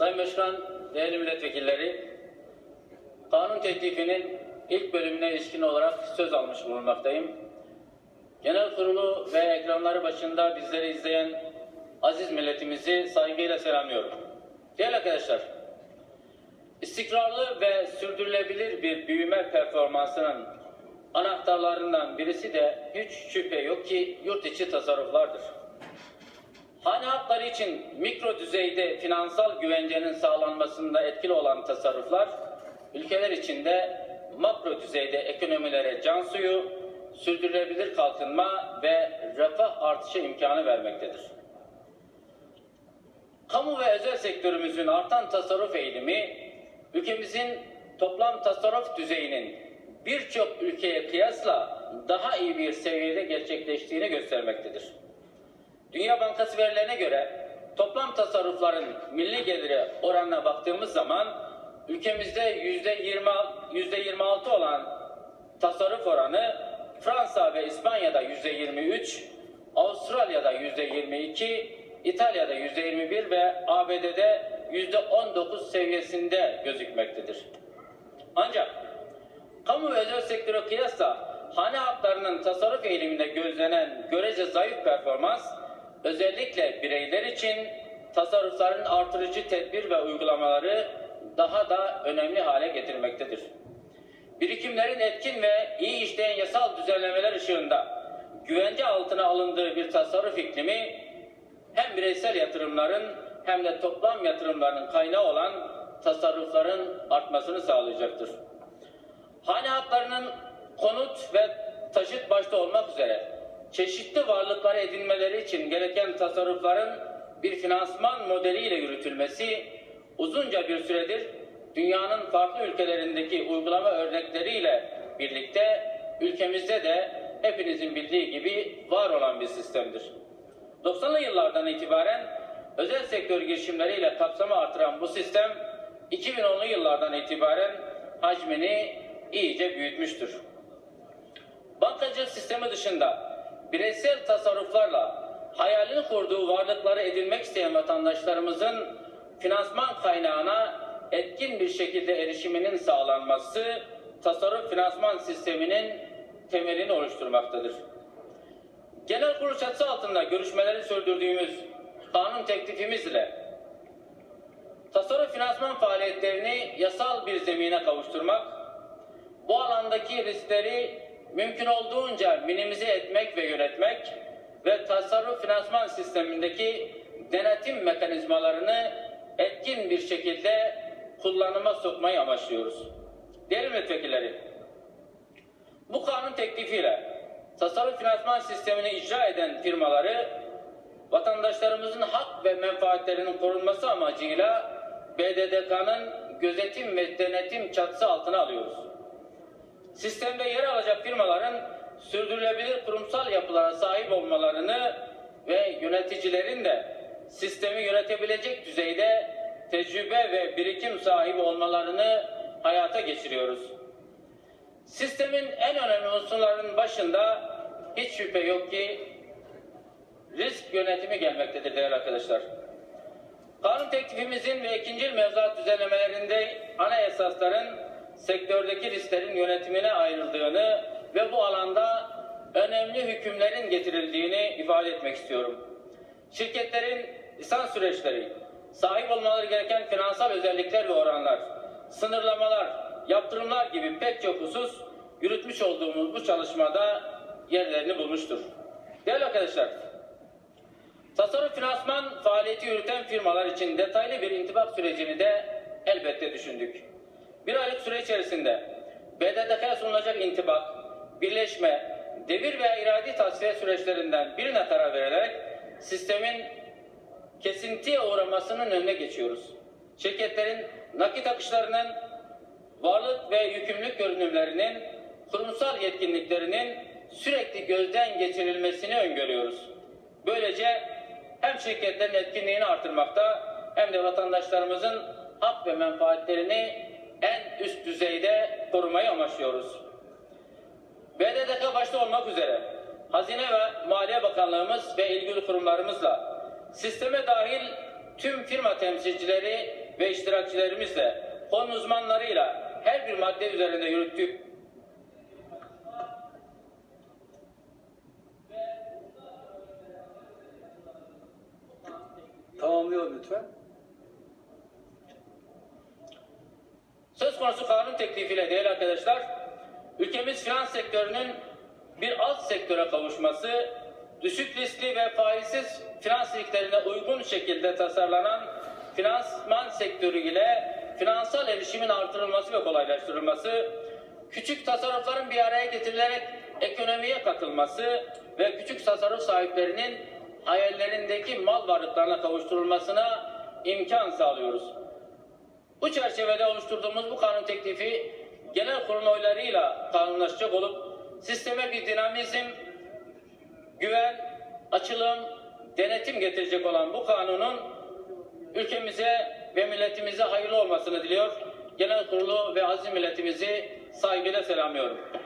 Sayın Başkan, değerli milletvekilleri, kanun teklifinin ilk bölümüne ilişkin olarak söz almış bulunmaktayım. Genel kurulu ve ekranları başında bizleri izleyen aziz milletimizi saygıyla selamlıyorum. Değerli arkadaşlar, istikrarlı ve sürdürülebilir bir büyüme performansının anahtarlarından birisi de hiç şüphe yok ki yurt içi tasarruflardır. Hane halkları için mikro düzeyde finansal güvencenin sağlanmasında etkili olan tasarruflar, ülkeler içinde makro düzeyde ekonomilere can suyu, sürdürülebilir kalkınma ve refah artışı imkanı vermektedir. Kamu ve özel sektörümüzün artan tasarruf eğilimi, ülkemizin toplam tasarruf düzeyinin birçok ülkeye kıyasla daha iyi bir seviyede gerçekleştiğini göstermektedir. Dünya Bankası verilerine göre toplam tasarrufların milli geliri oranına baktığımız zaman ülkemizde yüzde yüzde 26 olan tasarruf oranı Fransa ve İspanya'da yüzde 23, Avustralya'da yüzde 22, İtalya'da yüzde 21 ve ABD'de yüzde 19 seviyesinde gözükmektedir. Ancak kamu ve özel sektöre kıyasla hane halklarının tasarruf eğiliminde gözlenen görece zayıf performans özellikle bireyler için tasarrufların artırıcı tedbir ve uygulamaları daha da önemli hale getirmektedir. Birikimlerin etkin ve iyi işleyen yasal düzenlemeler ışığında güvence altına alındığı bir tasarruf iklimi hem bireysel yatırımların hem de toplam yatırımların kaynağı olan tasarrufların artmasını sağlayacaktır. Hane halklarının konut ve taşıt başta olmak üzere çeşitli varlıkları edinmeleri için gereken tasarrufların bir finansman modeliyle yürütülmesi uzunca bir süredir dünyanın farklı ülkelerindeki uygulama örnekleriyle birlikte ülkemizde de hepinizin bildiği gibi var olan bir sistemdir. 90'lı yıllardan itibaren özel sektör girişimleriyle kapsamı artıran bu sistem 2010'lu yıllardan itibaren hacmini iyice büyütmüştür. Bankacılık sistemi dışında bireysel tasarruflarla hayalini kurduğu varlıkları edinmek isteyen vatandaşlarımızın finansman kaynağına etkin bir şekilde erişiminin sağlanması tasarruf finansman sisteminin temelini oluşturmaktadır. Genel kurul çatısı altında görüşmeleri sürdürdüğümüz kanun teklifimizle tasarruf finansman faaliyetlerini yasal bir zemine kavuşturmak, bu alandaki riskleri mümkün olduğunca minimize etmek ve yönetmek ve tasarruf finansman sistemindeki denetim mekanizmalarını etkin bir şekilde kullanıma sokmayı amaçlıyoruz. Değerli milletvekilleri, bu kanun teklifiyle tasarruf finansman sistemini icra eden firmaları vatandaşlarımızın hak ve menfaatlerinin korunması amacıyla BDDK'nın gözetim ve denetim çatısı altına alıyoruz. Sistemde yer alacak firmaların sürdürülebilir kurumsal yapılara sahip olmalarını ve yöneticilerin de sistemi yönetebilecek düzeyde tecrübe ve birikim sahibi olmalarını hayata geçiriyoruz. Sistemin en önemli unsurlarının başında hiç şüphe yok ki risk yönetimi gelmektedir değerli arkadaşlar. Kanun teklifimizin ve ikinci mevzuat düzenlemelerinde ana esasların sektördeki risklerin yönetimine ayrıldığını ve bu alanda önemli hükümlerin getirildiğini ifade etmek istiyorum. Şirketlerin lisans süreçleri, sahip olmaları gereken finansal özellikler ve oranlar, sınırlamalar, yaptırımlar gibi pek çok husus yürütmüş olduğumuz bu çalışmada yerlerini bulmuştur. Değerli arkadaşlar, tasarruf finansman faaliyeti yürüten firmalar için detaylı bir intibak sürecini de elbette düşündük. Bir aylık süre içerisinde BDDK'ya sunulacak intibak, birleşme, devir veya iradi tasfiye süreçlerinden birine karar verilerek sistemin kesintiye uğramasının önüne geçiyoruz. Şirketlerin nakit akışlarının, varlık ve yükümlülük görünümlerinin, kurumsal yetkinliklerinin sürekli gözden geçirilmesini öngörüyoruz. Böylece hem şirketlerin etkinliğini artırmakta hem de vatandaşlarımızın hak ve menfaatlerini en üst düzeyde korumayı amaçlıyoruz. BDDK başta olmak üzere Hazine ve Maliye Bakanlığımız ve ilgili kurumlarımızla sisteme dahil tüm firma temsilcileri ve iştirakçilerimizle, konu uzmanlarıyla her bir madde üzerinde yürüttük. Tamamlayalım lütfen. Konusu kanun teklifiyle değerli arkadaşlar, ülkemiz finans sektörünün bir alt sektöre kavuşması, düşük riskli ve faizsiz finans ilkelerine uygun şekilde tasarlanan finansman sektörü ile finansal erişimin artırılması ve kolaylaştırılması, küçük tasarrufların bir araya getirilerek ekonomiye katılması ve küçük tasarruf sahiplerinin hayallerindeki mal varlıklarına kavuşturulmasına imkan sağlıyoruz. Bu çerçevede oluşturduğumuz bu kanun teklifi genel kurul oylarıyla kanunlaşacak olup sisteme bir dinamizm, güven, açılım, denetim getirecek olan bu kanunun ülkemize ve milletimize hayırlı olmasını diliyor. Genel kurulu ve aziz milletimizi saygıyla selamlıyorum.